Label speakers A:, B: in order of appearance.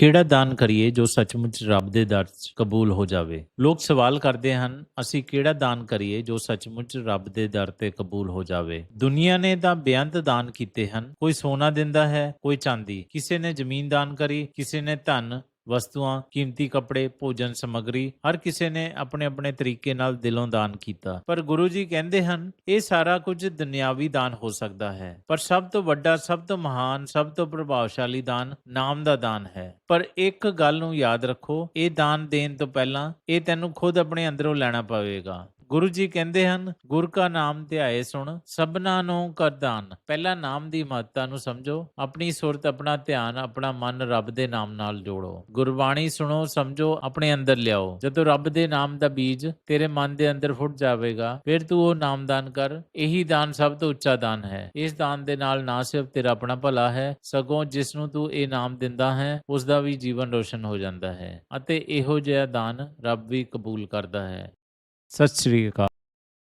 A: ਕਿਹੜਾ ਦਾਨ ਕਰੀਏ ਜੋ ਸੱਚਮੁੱਚ ਰੱਬ ਦੇ ਦਰ 'ਚ ਕਬੂਲ ਹੋ ਜਾਵੇ? ਲੋਕ ਸਵਾਲ ਕਰਦੇ ਹਨ, ਅਸੀਂ ਕਿਹੜਾ ਦਾਨ ਕਰੀਏ ਜੋ ਸੱਚਮੁੱਚ ਰੱਬ ਦੇ ਦਰ ਤੇ ਕਬੂਲ ਹੋ ਜਾਵੇ? ਦੁਨੀਆ ਨੇ ਤਾਂ ਬੇਅੰਤ ਦਾਨ ਕੀਤੇ ਹਨ। ਕੋਈ ਸੋਨਾ ਦਿੰਦਾ ਹੈ, ਕੋਈ ਚਾਂਦੀ। ਕਿਸੇ ਨੇ ਜ਼ਮੀਨ ਦਾਨ ਕਰੀ, ਕਿਸੇ ਨੇ ਧਨ ਵਸਤੂਆਂ, ਕੀਮਤੀ ਕੱਪੜੇ, ਭੋਜਨ ਸਮੱਗਰੀ, ਹਰ ਕਿਸੇ ਨੇ ਆਪਣੇ ਆਪਣੇ ਤਰੀਕੇ ਨਾਲ ਦਿਲੋਂ ਦਾਨ ਕੀਤਾ। ਪਰ ਗੁਰੂ ਜੀ ਕਹਿੰਦੇ ਹਨ, ਇਹ ਸਾਰਾ ਕੁਝ ਦੁਨਿਆਵੀ ਦਾਨ ਹੋ ਸਕਦਾ ਹੈ। ਪਰ ਸਭ ਤੋਂ ਵੱਡਾ, ਸਭ ਤੋਂ ਮਹਾਨ, ਸਭ ਤੋਂ ਪ੍ਰਭਾਵਸ਼ਾਲੀ ਦਾਨ ਨਾਮ ਦਾ ਦਾਨ ਹੈ। ਪਰ ਇੱਕ ਗੱਲ ਨੂੰ ਯਾਦ ਰੱਖੋ, ਇਹ ਦਾਨ ਦੇਣ ਤੋਂ ਪਹਿਲਾਂ ਇਹ ਤੈਨੂੰ ਖੁਦ ਆਪਣੇ ਅੰਦਰੋਂ ਲੈਣਾ ਪਵੇਗਾ। ਗੁਰੂ ਜੀ ਕਹਿੰਦੇ ਹਨ, ਗੁਰ ਕਾ ਨਾਮ ਧਿਆਏ ਸੁਣ, ਸਭਨਾ ਨੂੰ ਕਰਦਾਨ ਪਹਿਲਾ ਨਾਮ ਦੀ ਮਹੱਤਤਾ ਨੂੰ ਸਮਝੋ, ਆਪਣੀ ਸੁਰਤ, ਆਪਣਾ ਧਿਆਨ, ਆਪਣਾ ਮਨ ਰੱਬ ਦੇ ਨਾਮ ਨਾਲ ਜੋੜੋ। ਗੁਰਬਾਣੀ ਸੁਣੋ, ਸਮਝੋ, ਆਪਣੇ ਅੰਦਰ ਲਿਆਓ। ਜਦੋਂ ਰੱਬ ਦੇ ਨਾਮ ਦਾ ਬੀਜ ਤੇਰੇ ਮਨ ਦੇ ਅੰਦਰ ਫੁੱਟ ਜਾਵੇਗਾ, ਫਿਰ ਤੂੰ ਉਹ ਨਾਮ ਦਾਨ ਕਰ। ਇਹੀ ਦਾਨ ਸਭ ਤੋਂ ਉੱਚਾ ਦਾਨ ਹੈ। ਇਸ ਦਾਨ ਦੇ ਨਾਲ ਨਾ ਸਿਰਫ ਤੇਰਾ ਆਪਣਾ ਭਲਾ ਹੈ, ਸਗੋਂ ਜਿਸ ਨੂੰ ਤੂੰ ਇਹ ਨਾਮ ਦਿੰਦਾ ਹੈ ਉਸ ਦਾ ਵੀ ਜੀਵਨ ਰੋਸ਼ਨ ਹੋ ਜਾਂਦਾ ਹੈ। ਅਤੇ ਇਹੋ ਜਿਹਾ ਦਾਨ ਰੱਬ ਵੀ ਕਬੂਲ ਕਰਦਾ ਹੈ। ਸਤਿ ਸ੍ਰੀ ਅਕਾਲ।